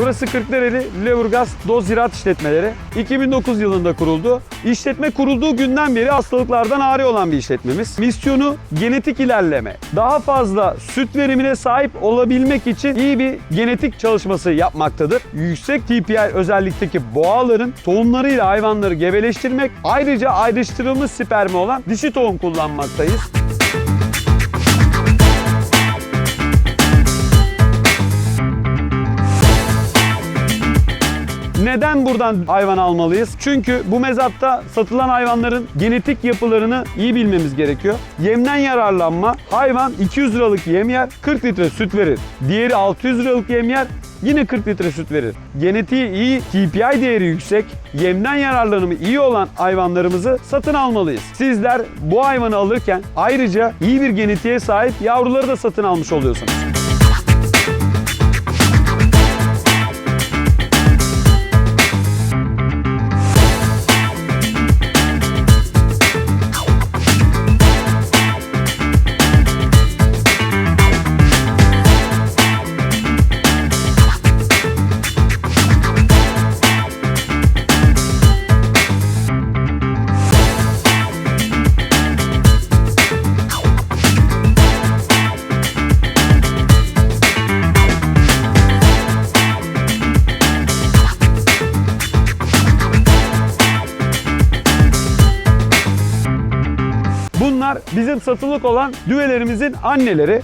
Burası Kırklareli Lüleburgaz Doz Ziraat İşletmeleri. 2009 yılında kuruldu. İşletme kurulduğu günden beri hastalıklardan ağrı olan bir işletmemiz. Misyonu genetik ilerleme. Daha fazla süt verimine sahip olabilmek için iyi bir genetik çalışması yapmaktadır. Yüksek TPI özellikteki boğaların tohumlarıyla hayvanları gebeleştirmek, ayrıca ayrıştırılmış spermi olan dişi tohum kullanmaktayız. Neden buradan hayvan almalıyız? Çünkü bu mezatta satılan hayvanların genetik yapılarını iyi bilmemiz gerekiyor. Yemden yararlanma, hayvan 200 liralık yem yer, 40 litre süt verir. Diğeri 600 liralık yem yer, yine 40 litre süt verir. Genetiği iyi, TPI değeri yüksek, yemden yararlanımı iyi olan hayvanlarımızı satın almalıyız. Sizler bu hayvanı alırken ayrıca iyi bir genetiğe sahip yavruları da satın almış oluyorsunuz. Bunlar bizim satılık olan düvelerimizin anneleri.